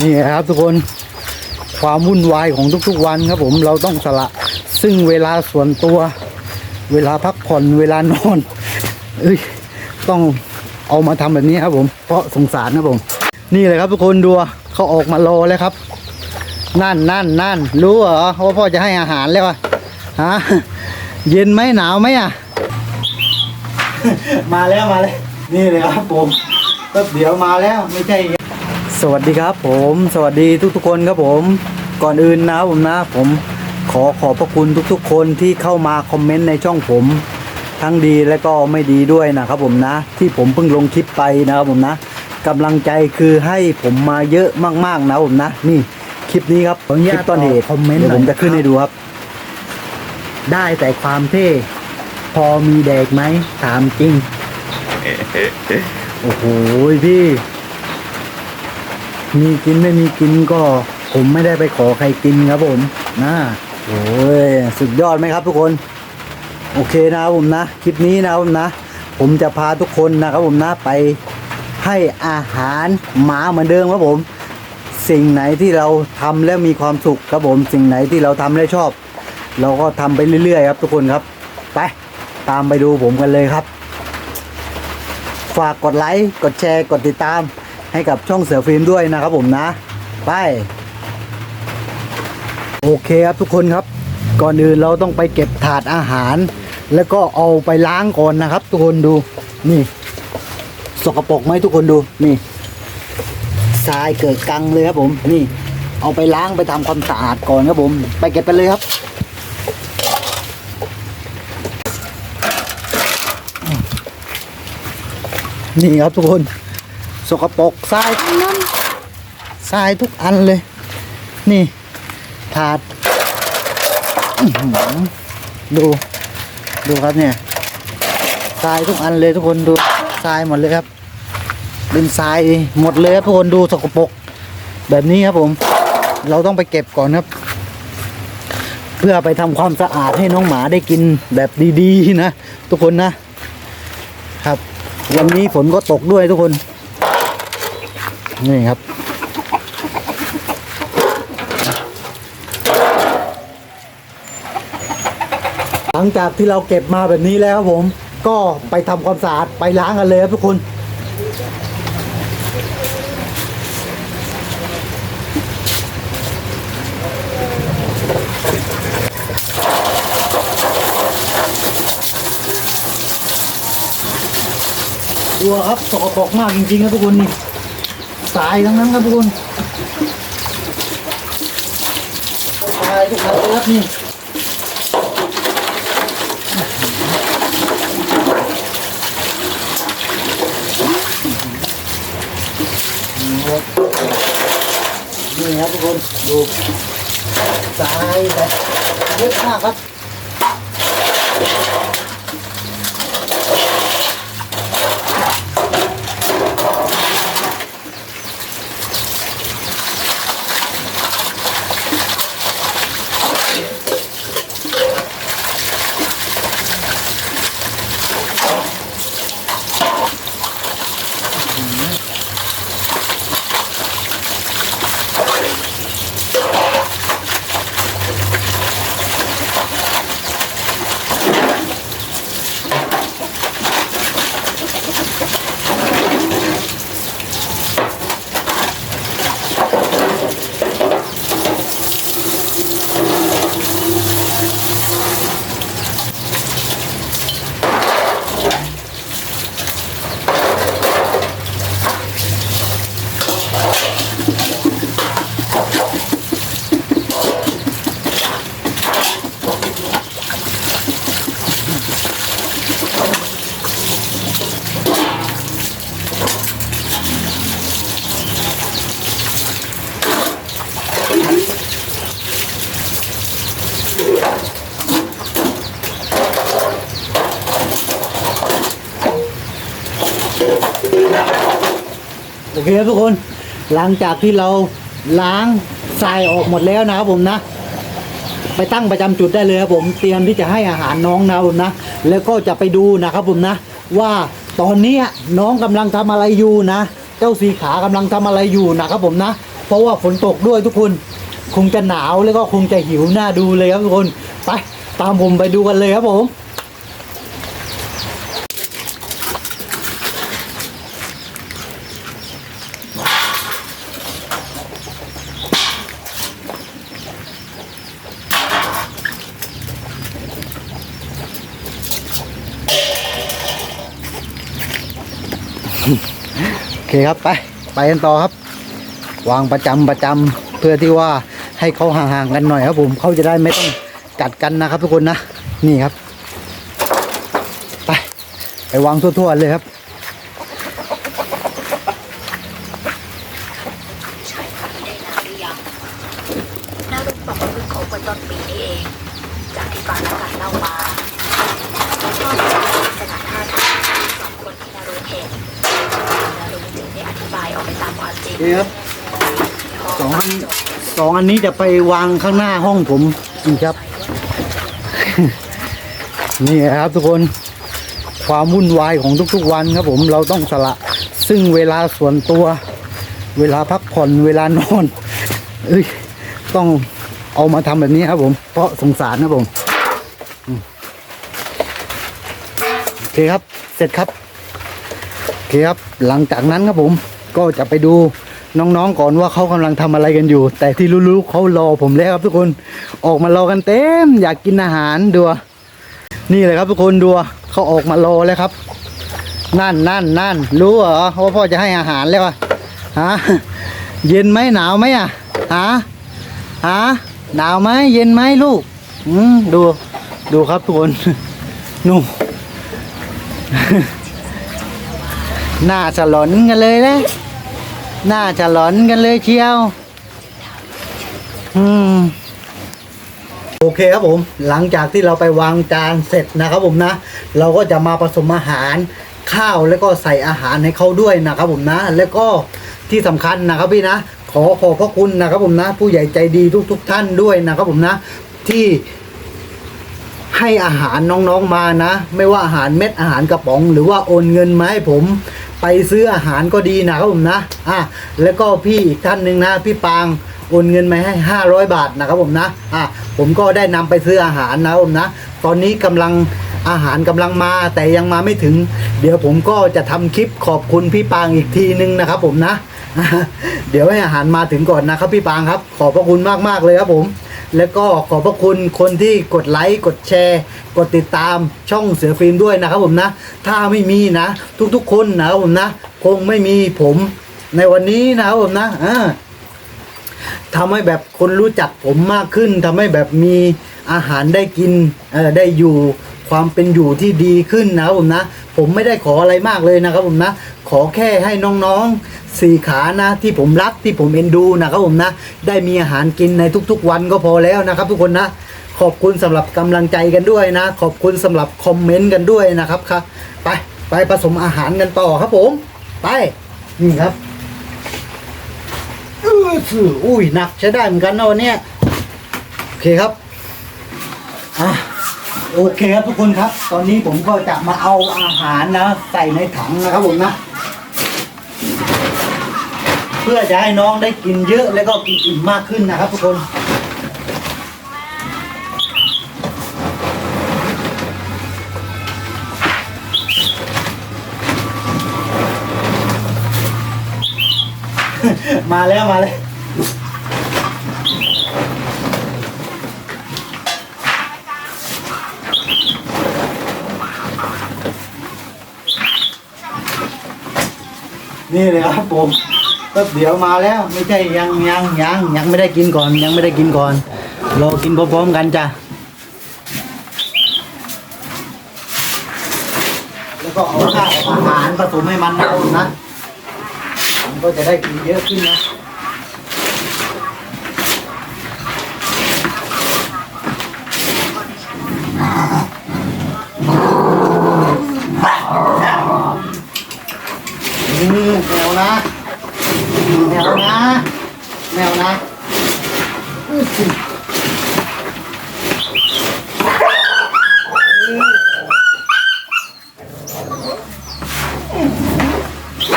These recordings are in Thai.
นี่ครับทุกคนความวุ่นวายของทุกๆวันครับผมเราต้องสละ ซึ่งเวลาส่วนตัว เวลาพักผ่อนเวลานอนเอ้ยต้องเอามาทำแบบนี้ครับผมเพราะสงสารครับผม นี่เลยครับทุกคนดูเขาออกมารอแล้วครับ นั่นนั่นนั่นรู้เหรอว่าพ่อจะให้อาหารแล้วอะฮะเย็นไหมหนาวไหมอะ มาแล้วมาแล้วนี่เลยครับผมแป๊บเดี๋ยวมาแล้วไม่ใช่ สวัสดีครับผมสวัสดีทุกๆคนครับผมก่อนอื่นนะผมนะผมขอขอบพระคุณทุกๆ คนที่เข้ามาคอมเมนต์ในช่องผม ทั้งดีและก็ไม่ดีด้วยนะครับผมนะ ที่ผมเพิ่งลงคลิปไปนะครับผมนะกำลังใจคือให้ผมมาเยอะมากๆนะผมนะ นี่คลิปนี้ครับขออนุคญาลิตปต้นเหตุคอมเมนต์ดี๋ยวหน่ผอยมจะขึ้นนะครับให้ดูครับ ได้แต่ความเท่พอมีแดกไหมถามจริงโอ้โหพี่ มีกินไม่มีกินก็ผมไม่ได้ไปขอใครกินครับผมนะโอ้ยสุดยอดไหมครับทุกคน โอเคนะครับผมนะ คลิปนี้นะครับผมนะ ผมจะพาทุกคนนะครับผมนะไปให้อาหารหมาเหมือนเดิมครับผม สิ่งไหนที่เราทำแล้วมีความสุขครับผม สิ่งไหนที่เราทำแล้วชอบ เราก็ทำไปเรื่อยๆครับทุกคนครับ ไปตามไปดูผมกันเลยครับ ฝากกดไลค์กดแชร์กดติดตาม ให้กับช่องเสือฟิล์มด้วยนะครับผมนะ ไป โอเคครับทุกคนครับ ก่อนอื่นเราต้องไปเก็บถาดอาหาร แล้วก็เอาไปล้างก่อนนะครับ ทุกคนดูนี่ สกปรกไหมทุกคนดูนี่ทรายเกิดกังเลยครับผมนี่ เอาไปล้างไปทำความสะอาดก่อนครับผม ไปเก็บไปเลยครับนี่ครับทุกคน สกปรกทรายทั้งนั้นทรายทุกอันเลย นี่ ถาดอื้อหือดูดูครับเนี่ยทรายทุกอันเลยทุกคนดูทรายหมดเลยครับ เป็นทรายหมดเลยครับทุกคนดูสกปรกแบบนี้ครับผม เราต้องไปเก็บก่อนครับ เพื่อไปทำความสะอาดให้น้องหมาได้กินแบบดีๆนะ ทุกคนนะครับ วันนี้ฝนก็ตกด้วยทุกคน นี่ครับ หลังจากที่เราเก็บมาแบบนี้แล้วครับผม ก็ไปทำความสะอาดไปล้างกันเลยครับทุกคนตัวครับสกปรกมากจริงๆครับทุกคนนี่ สายทั้งนั้นครับทุกคนสายทุกคนเลยครับนี่นี่ครับทุกคนดูสายแบบเยอะมากครับ ทุกคน หลังจากที่เราล้างทรายออกหมดแล้วนะครับผมนะ ไปตั้งประจำจุดได้เลยครับผมเตรียมที่จะให้อาหารน้องนะผมนะ แล้วก็จะไปดูนะครับผมนะ ว่าตอนนี้น้องกำลังทำอะไรอยู่นะ เจ้าสีขากำลังทำอะไรอยู่นะครับผมนะ เพราะว่าฝนตกด้วยทุกคน คงจะหนาวแล้วก็คงจะหิวหน้าดูเลยครับทุกคน ไปตามผมไปดูกันเลยครับผม เคครับไปไปกันต่อครับ วางประจำประจำเพื่อที่ว่าให้เขาห่างๆกันหน่อยครับผมเขาจะได้ไม่ต้องกัดกันนะครับทุกคนนะนี่ครับ ไปไปวางทั่วๆเลยครับ ใช่ค่ะได้นานหรือยังนารุบอกว่าเพิ่งคบกันต้นปีนี้เอง จากที่ฟังนักการเล่ามาชอบลักษณะท่าทางสองคนที่นารุเห็นนารุจึงได้อธิบายออกไปตามความจริง นี่ครับสองอันสองอันนี้จะไปวางข้างหน้าห้องผมนี่ครับ นี่ครับทุกคนความวุ่นวายของทุกๆวันครับผมเราต้องสละ ซึ่งเวลาส่วนตัว เวลาพักผ่อนเวลานอนเอ้ยต้องเอามาทำแบบนี้ครับผม เพราะสงสารครับผมโอเคครับ เสร็จครับโอเคครับ หลังจากนั้นครับผมก็จะไปดู น้องๆก่อนว่าเขากำลังทำอะไรกันอยู่ แต่ที่รู้ๆเขารอผมแล้วครับทุกคนออกมารอกันเต็ม อยากกินอาหารดูนี่เลยครับทุกคนดูเขาออกมารอแล้วครับ นั่นนั่นนั่นรู้เหรอว่าพ่อจะให้อาหารแล้วอะฮะเย็นไหมหนาวไหมอะฮะฮะหนาวไหมเย็นไหมลูกอืมดูดูครับทุกคนนู่นหน้าฉลอนกันเลยนะ น้าฉลอนกันเลยเชียว อืม โอเคครับผม หลังจากที่เราไปวางจานเสร็จนะครับผมนะ เราก็จะมาผสมอาหารข้าวแล้วก็ใส่อาหารให้เขาด้วยนะครับผมนะ แล้วก็ที่สำคัญนะครับพี่นะ ขอขอบพระคุณนะครับผมนะ ผู้ใหญ่ใจดีทุกๆท่านด้วยนะครับผมนะ ที่ให้อาหารน้องๆมานะ ไม่ว่าอาหารเม็ดอาหารกระป๋อง หรือว่าโอนเงินมาให้ผม ไปซื้ออาหารก็ดีนะครับผมนะอะแล้วก็พี่อีกท่านหนึ่งนะ พี่ปางโอนเงินมาให้ 500 บาทนะครับผมนะอะผมก็ได้นำไปซื้ออาหารนะครับผมนะ ตอนนี้กำลัง อาหารกำลังมาแต่ยังมาไม่ถึง เดี๋ยวผมก็จะทำคลิปขอบคุณพี่ปางอีกทีนึงนะครับ ผมนะ เดี๋ยวให้อาหารมาถึงก่อนนะครับ พี่ปางครับ ขอบพระคุณมากๆเลยครับผม แล้วก็ขอบพระคุณคนที่กดไลค์กดแชร์ กดติดตามช่องเสือฟิล์มด้วยนะครับ ผมนะ ถ้าไม่มีนะ ทุกๆ คนนะครับผมนะ คงไม่มีผมในวันนี้นะครับผมนะอ่าทำให้แบบคนรู้จักผมมากขึ้นทำให้แบบมีอาหารได้กินเออได้อยู่ ความเป็นอยู่ที่ดีขึ้นนะครับผมนะ ผมไม่ได้ขออะไรมากเลยนะครับผมนะ ขอแค่ให้น้องๆสี่ขานะที่ผมรักที่ผมเอ็นดูนะครับผมนะ ได้มีอาหารกินในทุกๆ วันก็พอแล้วนะครับ ทุกคนนะ ขอบคุณสำหรับกำลังใจกันด้วยนะ ขอบคุณสำหรับคอมเมนต์กันด้วยนะครับครับไปไปผสมอาหารกันต่อครับผม ไปนี่ครับอื้อสืออุ้ยหนักใช้ได้เหมือนกันนะวันนี้โอเคครับ โอเคครับทุกคนครับ ตอนนี้ผมก็จะมาเอาอาหารนะ ใส่ในถังนะครับผมนะ เพื่อจะให้น้องได้กินเยอะแล้วก็กินอิ่มมากขึ้นนะครับ ทุกคนมาแล้วมาแล้ว นี่เลยครับผมก็เดี๋ยวมาแล้วไม่ใช่ยังยังยังยังไม่ได้กินก่อน ยังไม่ได้กินก่อนรอกินพร้อมๆกันจ้ะแล้วก็เอาข้าวอาหารผสมให้มันนะนะมันก็จะได้กินเยอะขึ้นนะ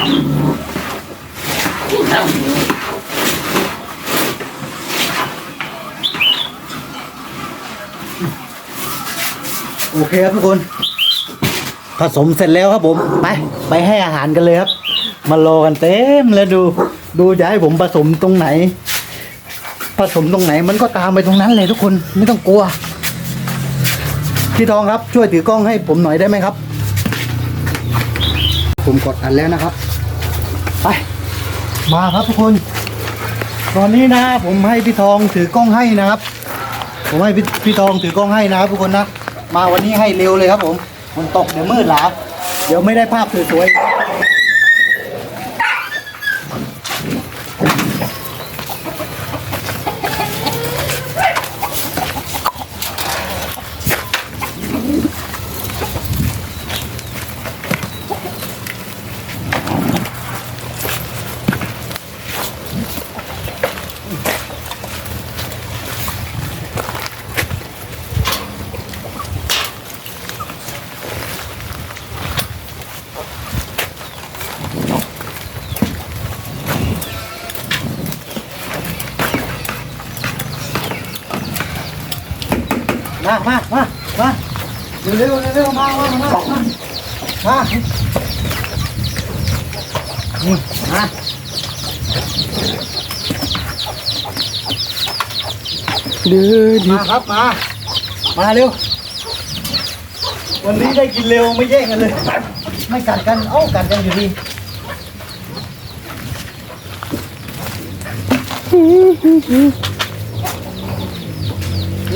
โอเคครับทุกคน ผสมเสร็จแล้วครับผม ไป ไปให้อาหารกันเลยครับ มารอกันเต็มแล้วดู ดูจะให้ผมผสมตรงไหน ผสมตรงไหนมันก็ตามไปตรงนั้นเลยทุกคนไม่ต้องกลัวพี่ทองครับช่วยถือกล้องให้ผมหน่อยได้ไหมครับ ผมกดอันแล้วนะครับ ไป มาครับทุกคน ตอนนี้นะผมให้พี่ทองถือกล้องให้นะครับ ผมให้พี่พี่ทองถือกล้องให้นะครับทุกคนนะ มาวันนี้ให้เร็วเลยครับผม มันตกเดี๋ยวมืดหลาเดี๋ยวไม่ได้ภาพสวยๆ มามามามาเร็วเร็วเร็วมามามามามานี่มาเดือมาครับมา มาเร็ว วันนี้ได้กินเร็วไม่แย่งกันเลย ไม่กัดกัน เอ้ากัดกันอยู่ดี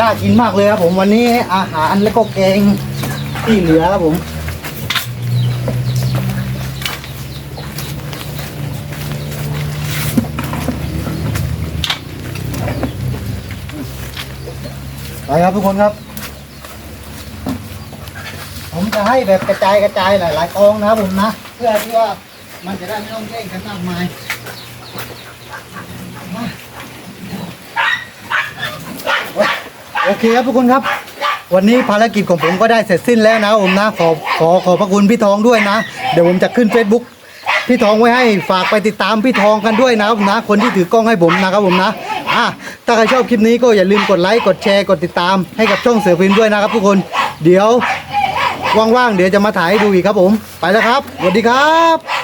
น่ากินมากเลยครับผมวันนี้อาหารแล้วก็แกงที่เหลือครับผม ไปครับทุกคนครับ ผมจะให้แบบกระจายกระจายหลายๆกองนะครับผมนะ เพื่อที่ว่ามันจะได้ไม่ต้องแย่งกันมากมายมา โอเคครับทุกคนครับ วันนี้ภารกิจของผมก็ได้เสร็จสิ้นแล้วนะผมนะขอขอขอบพระคุณพี่ทองด้วยนะ เดี๋ยวผมจะขึ้น Facebook พี่ทองไว้ให้ฝากไปติดตามพี่ทองกันด้วยนะครับผมนะ คนที่ถือกล้องให้ผมนะครับผมนะอะถ้าใครชอบคลิปนี้ก็อย่าลืมกดไลค์กดแชร์กดติดตามให้กับช่องเสือฟิล์มด้วยนะครับ ทุกคนเดี๋ยวว่างๆเดี๋ยวจะมาถ่ายให้ดูอีกครับผม ไปแล้วครับสวัสดีครับ